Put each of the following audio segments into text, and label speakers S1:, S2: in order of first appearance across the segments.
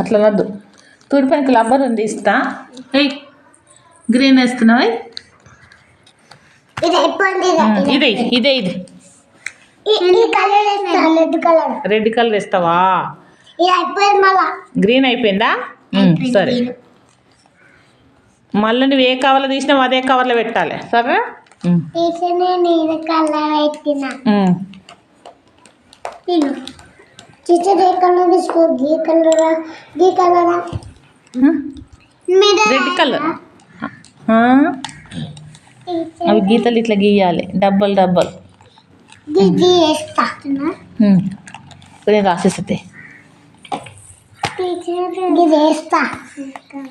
S1: అట్లా వద్దు తుడిపనికి రబ్బర్ ఉంది ఇస్తా. ఏయ్ గ్రీన్ వేస్తున్నావా?
S2: ఇది
S1: ఇదే ఇదే
S2: colour red colour
S1: red colour వేస్తావా?
S2: ఇది అయిపోయింది మళ్ళా.
S1: గ్రీన్ అయిపోయిందా? సరే. మళ్ళీ నువ్వు ఏ కవర్లో తీసినావు అదే కవర్లో పెట్టాలి. సరే ఉమ్,
S2: टीचर ये कलर इसको
S1: ये
S2: कलर ये कलर हाँ? मेरा रेड कलर हाँ।
S1: अब गीता लिख लगी याले डबल डबल दीदी ऐसा ना?
S2: हम्म। तेरे रास्ते
S1: से थे। टीचर
S2: दीदी ऐसा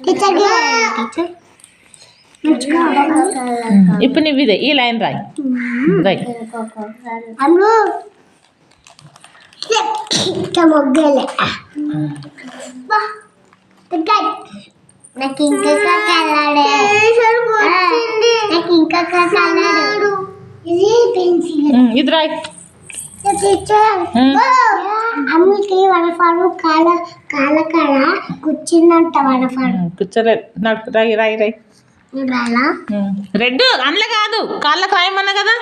S2: टीचर की टीचर
S1: इपने भी दे। ये लाइन राइट राइट
S2: हम लोग ఇంకా మొగ్గలే నాకు ఇంకా కలడే నాకు ఇంకా కలడు ఇది పెన్సిల్
S1: ఉమ్, ఇది రాయి.
S2: అమ్మకి వడఫాడు కాల కాల కాడ కూర్చుందంట వడఫాడు
S1: ఉమ్, కూర్చోలేదు నాకు రాయి రాయి రాయి
S2: ఇవాళ
S1: రెడ్ అందులో కాదు కాళ్ళకు రాయమన్నా కదా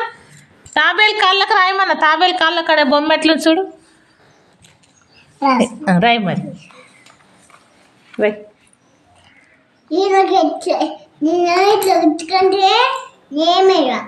S1: తాబేలు కాళ్ళకు రాయమన్నా తాబేలు కాళ్ళ కాడ బొమ్మ ఎట్లా చూడు రాయి మరి
S2: ఈరోజు నేను ఇట్లా ఉంచుకుంటే ఏమేగా